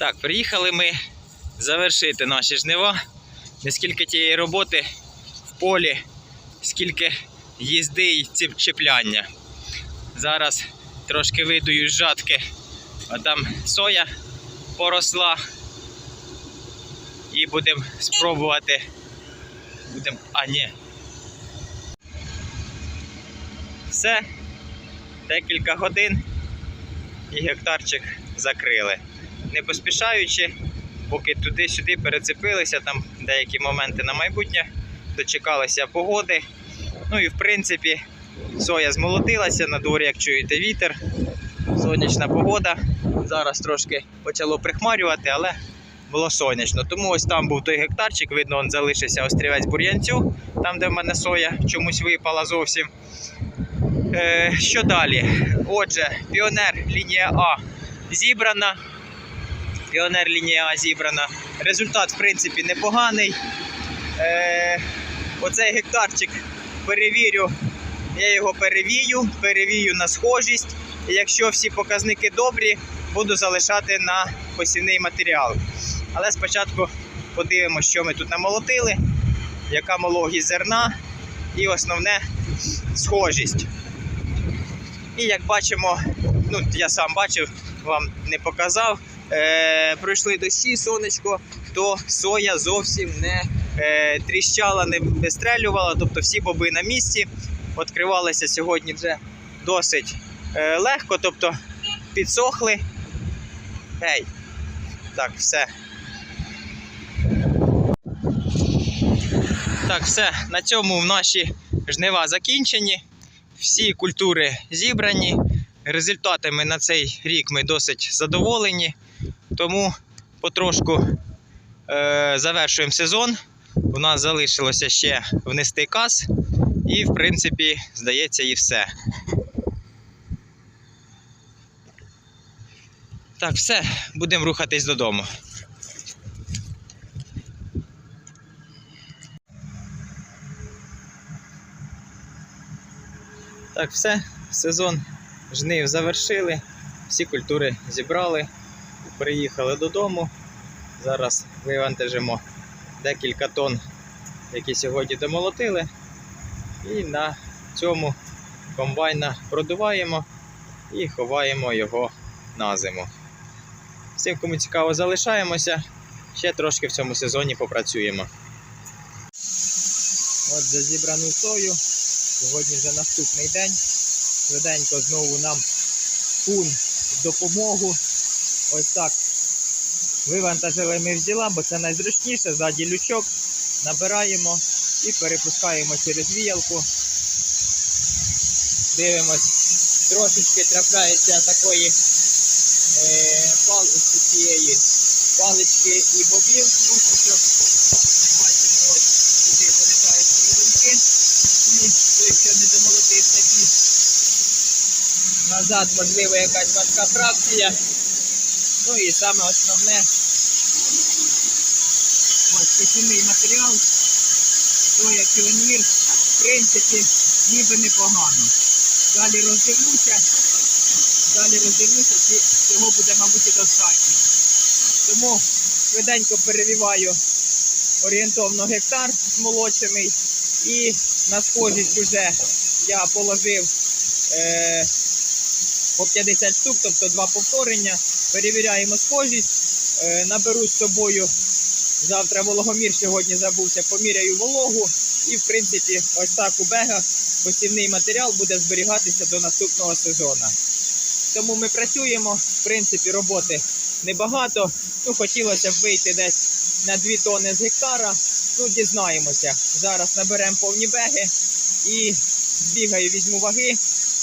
Так, приїхали ми завершити наші жнива. Не скільки тієї роботи в полі, скільки їзди і чіпляння. Зараз трошки видую з жатки, а там соя поросла. І будемо спробувати. Будемо. А, ні. Все. Декілька годин і гектарчик закрили. Не поспішаючи, поки туди-сюди перецепилися, там деякі моменти на майбутнє, дочекалися погоди. Ну і в принципі, соя змолотилася, на дворі, як чуєте, вітер, сонячна погода. Зараз трошки почало прихмарювати, але було сонячно. Тому ось там був той гектарчик, видно, он залишився острівець бур'янцю, там, де в мене соя чомусь випала зовсім. Е, що далі? Отже, піонер лінія А зібрана. Піонер лінія зібрана. Результат, в принципі, непоганий. Е, оцей гектарчик перевірю. Я його перевію, перевію на схожість. І якщо всі показники добрі, буду залишати на посівний матеріал. Але спочатку подивимося, що ми тут намолотили, яка вологість зерна і основне схожість. І як бачимо, ну я сам бачив, вам не показав. Е, пройшли дощі, сонечко, то соя зовсім не е, тріщала, не вистрелювала, тобто всі боби на місці. Відкривалися сьогодні вже досить е, легко, тобто підсохли. Гей. Так, все. Так, все. На цьому наші жнива закінчені. Всі культури зібрані. Результатами на цей рік ми досить задоволені. Тому потрошку е, завершуємо сезон. У нас залишилося ще внести каз. І, в принципі, здається, і все. Так, все, будемо рухатись додому. Так, все, сезон жнив завершили, всі культури зібрали, приїхали додому. Зараз вивантажимо декілька тонн, які сьогодні домолотили. І на цьому комбайна продуваємо і ховаємо його на зиму. Всім, кому цікаво, залишаємося. Ще трошки в цьому сезоні попрацюємо. От за зібрану сою. Сьогодні вже наступний день. Швиденько знову нам пун допомогу. Ось так. Вивантажили ми взяла, бо це найзручніше. Ззаді лючок. Набираємо і перепускаємо через віялку. Дивимось, трошечки трапляється такої е, палички цієї палички і бобів, що бачимо, ось сюди вилітають половинки і той, що не домолотився під назад, можливо, якась важка фракція. Ну і саме основне ось посівний матеріал, соя піонір, в принципі, ніби непогано. Далі роздивлюся, далі роздивлюся, чи цього буде, мабуть, достатньо. Тому швиденько перевіваю орієнтовно гектар змолочений і на схожість вже я положив е, по 50 штук, тобто два повторення. Перевіряємо схожість, е, наберу з собою завтра вологомір, сьогодні забувся, поміряю вологу. І в принципі, ось так у бегах посівний матеріал буде зберігатися до наступного сезону. Тому ми працюємо, в принципі, роботи небагато. Ну, хотілося б вийти десь на 2 тони з гектара. Ну, дізнаємося. Зараз наберемо повні беги і збігаю, візьму ваги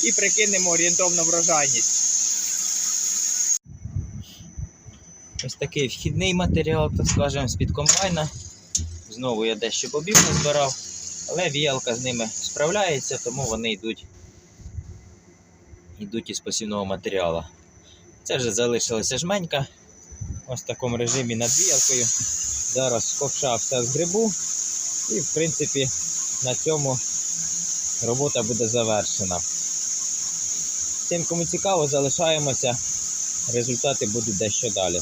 і прикинемо орієнтовну врожайність. Ось такий вхідний матеріал, так скажемо, з-під комбайна. Знову я дещо бобів назбирав, але віялка з ними справляється, тому вони йдуть, йдуть із посівного матеріалу. Це вже залишилася жменька. Ось в такому режимі над віялкою. Зараз ковша все з грибу. І, в принципі, на цьому робота буде завершена. Тим, кому цікаво, залишаємося. Результати будуть дещо далі.